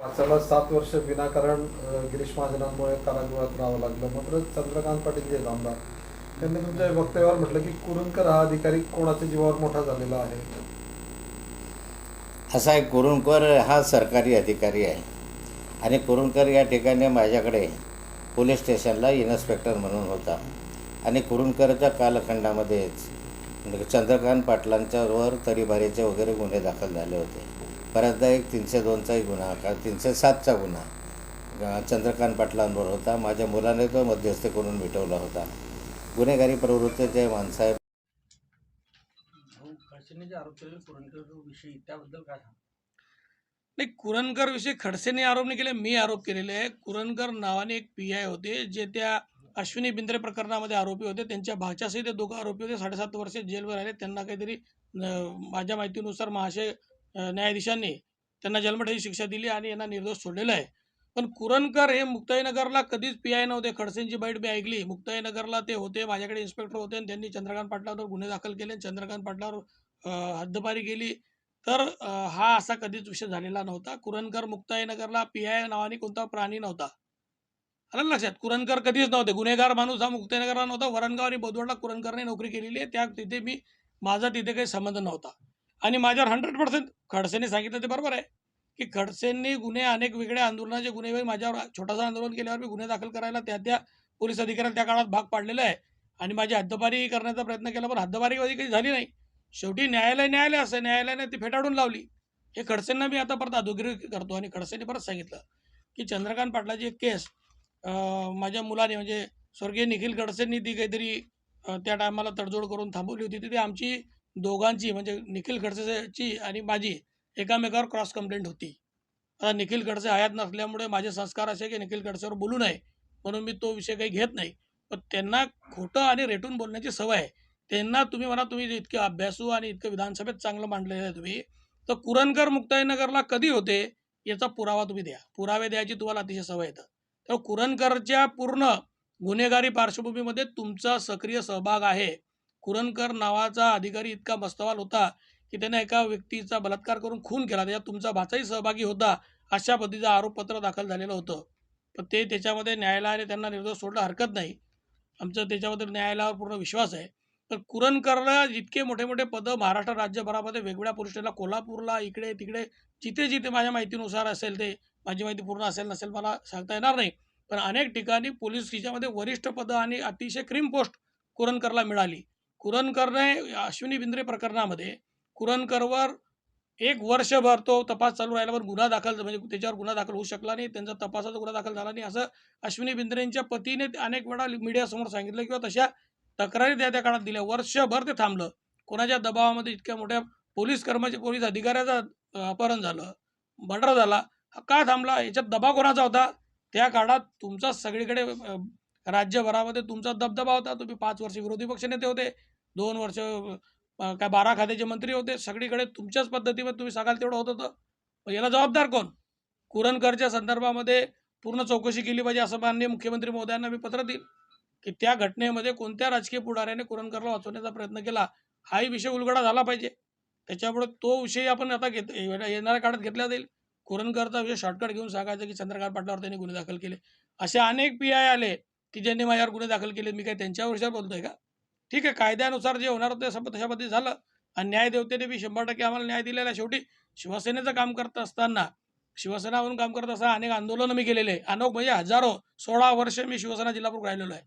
वाचायला सात वर्ष विनाकारण गिरीश महाजनांमुळे कारागृहात राहावं लागलं. मात्र चंद्रकांत पाटील जे आमदार त्यांनी तुमच्या वक्तव्यावर म्हटलं की कुरुंदकर हा अधिकारी कोणाच्या जीवावर मोठा झालेला आहे? असा एक कुरुणकर हा सरकारी अधिकारी आहे. आणि कुरुणकर या ठिकाणी माझ्याकडे पोलीस स्टेशनला इन्स्पेक्टर म्हणून होता. आणि कुरुणकरच्या कालखंडामध्येच म्हणजे चंद्रकांत पाटलांच्यावर तरीभारीचे वगैरे गुन्हे दाखल झाले होते. बऱ्याचदा एक तीनशे दोनचाही गुन्हा का तीनशे सातचा गुन्हा. चंद्रकांत पाटलांवर होता. माझ्या मुलाने तो मध्यस्थी करून मिटवला होता. गुन्हेगारी प्रवृत्तीचे माणसं आहे भाऊ खडसेने जे आरोप केलेले पुरणकर विषयी त्याबद्दल काय सांग नाही कुरणकर विषयी खडसेने आरोप नाही केले मी आरोप केलेले आहे. कुरणकर नावाने एक पी आय होते जे त्या अश्विनी बिंद्रे प्रकरणामध्ये आरोपी होते. त्यांच्या भाच्यासही ते दोघं आरोपी होते. साडेसात वर्ष जेलवर आले त्यांना काहीतरी माझ्या माहितीनुसार महाशय न्यायाधीशांनी त्यांना जन्मठेची शिक्षा दिली आणि यांना निर्दोष सोडलेलं आहे. पण कुरणकर हे मुक्ताईनगरला कधीच पी आय नव्हते. खडसेंची बाईट मी ऐकली. मुक्ताईनगरला ते होते माझ्याकडे इन्स्पेक्टर होते आणि त्यांनी चंद्रकांत पाटलावर गुन्हे दाखल केले आणि चंद्रकांत पाटलावर हद्दपारी केली. तर हा असा कधीच विषय झालेला नव्हता. कुरणकर मुक्ताईनगरला पी आय नावाने कोणता प्राणी नव्हता. आलं ना लक्षात? कुरणकर कधीच नव्हते. गुन्हेगार माणूस हा मुक्ताईनगरला नव्हता. वरणगाव आणि बोदवडला कुरणकरने नोकरी केलेली आहे. त्या तिथे मी माझा तिथे काही संबंध नव्हता. आणि माझ्यावर हंड्रेड पर्सेंट खडसेंनी सांगितलं ते बरोबर आहे. की खडसेंनी गुन्हे अनेक वेगळ्या आंदोलनाचे गुन्हे माझ्यावर छोटासा आंदोलन केल्यावर मी गुन्हे दाखल करायला त्या त्या पोलीस अधिकाऱ्याला त्या काळात भाग पाडलेला आहे. आणि माझी हद्दपारी करण्याचा प्रयत्न केला पण हद्दपारी कधी काही झाली नाही. शेवटी न्यायालय न्यायालय असं न्यायालयाने ती फेटाळून लावली. हे खडसेंना मी आता परत अधोगिरी करतो आणि खडसेंनी परत सांगितलं की चंद्रकांत पाटलाची एक केस माझ्या मुलाने म्हणजे स्वर्गीय निखिल खडसेंनी ती काहीतरी त्या टायमाला तडजोड करून थांबवली होती. तिथे आमची दोघांची म्हणजे निखिल खडसेची आणि माझी एकामेकावर क्रॉस कंप्लेंट होती. आता निखिल खडसे हयात नसल्यामुळे माझे संस्कार असे की निखिल खडसेवर बोलू नये म्हणून मी तो विषय काही घेत नाही. पण त्यांना खोटं आणि रेटून बोलण्याची सवय आहे. त्यांना तुम्ही म्हणा तुम्ही इतके अभ्यासू आणि इतकं विधानसभेत चांगलं मांडलेलं आहे तुम्ही तर कुरणकर मुक्ताईनगरला कधी होते याचा पुरावा तुम्ही द्या. पुरावे द्यायची तुम्हाला अतिशय सवय येतं तर. कुरणकरच्या पूर्ण गुन्हेगारी पार्श्वभूमीमध्ये तुमचा सक्रिय सहभाग आहे. कुरणकर नावाचा अधिकारी इतका मस्तवाल होता की त्याने एका व्यक्तीचा बलात्कार करून खून केला. त्याच्यात तुमचा भाचाही सहभागी होता अशा पद्धतीचं आरोपपत्र दाखल झालेलं होतं. पण ते त्याच्यामध्ये न्यायालयाने त्यांना निर्दोष सोडलं हरकत नाही. आमचं त्याच्यामध्ये न्यायालयावर पूर्ण विश्वास आहे. तर कुरणकरला जितके मोठे मोठे पदं महाराष्ट्र राज्यभरामध्ये वेगवेगळ्या पोलीस कोल्हापूरला इकडे तिकडे जिथे जिथे माझ्या माहितीनुसार असेल ते माझी माहिती पूर्ण असेल नसेल मला सांगता येणार नाही. पण अनेक ठिकाणी पोलीस तिच्यामध्ये वरिष्ठ पदं आणि अतिशय क्रीम पोस्ट कुरणकरला मिळाली. कुरणकरने अश्विनी बिंद्रे प्रकरणामध्ये कुरणकरवर एक वर्षभर तो तपास चालू राहिल्यावर गुन्हा दाखल म्हणजे त्याच्यावर गुन्हा दाखल होऊ शकला नाही त्यांचा तपासाचा गुन्हा दाखल झाला नाही असं अश्विनी बिंद्रेंच्या पतीने अनेक वेळा मीडियासमोर सांगितलं किंवा तशा तक्रारी त्या त्या काळात दिल्या. वर्षभर ते थांबलं. कोणाच्या दबावामध्ये इतक्या मोठ्या पोलीस कर्मचारी पोलीस अधिकाऱ्याचा अपहरण झालं मर्डर झाला का थांबला याच्यात दबाव कोणाचा होता? त्या काळात तुमचा सगळीकडे राज्यभरामध्ये तुमचा दबदबा होता तुम्ही पाच वर्ष विरोधी पक्षनेते होते दोन वर्ष काय बारा खात्याचे मंत्री होते सगळीकडे तुमच्याच पद्धतीमध्ये तुम्ही सांगाल तेवढं होत होतं. मग याला जबाबदार कोण? कुरणकरच्या संदर्भामध्ये पूर्ण चौकशी केली पाहिजे असं माननीय मुख्यमंत्री महोदयांना मी पत्र देईन की त्या घटनेमध्ये कोणत्या राजकीय पुढाऱ्याने कुरणकरला वाचवण्याचा प्रयत्न केला हाही विषय उलगडा झाला पाहिजे. त्याच्यामुळे तो विषय आपण आता घेत येणाऱ्या काळात घेतला जाईल. कुरणकरचा विषय शॉर्टकट घेऊन सांगायचं की चंद्रकांत पाटलावर त्यांनी गुन्हे दाखल केले. असे अनेक पी आय आले. की ज्यांनी माझ्यावर गुन्हे दाखल केले मी काय त्यांच्यावर विषयावर बोलतोय का ठीक आहे कायद्यानुसार जे होणार होतं तशा पद्धती झालं आणि न्यायदेवतेने बी शंभर टक्के आम्हाला न्याय दिलेला आहे. शेवटी शिवसेनेचं काम करत असताना शिवसेना म्हणून काम करत असताना अनेक आंदोलनं मी केलेले आहे. अनोख म्हणजे हजारो सोळा वर्ष मी शिवसेना जिल्हापूर राहिलेलो आहे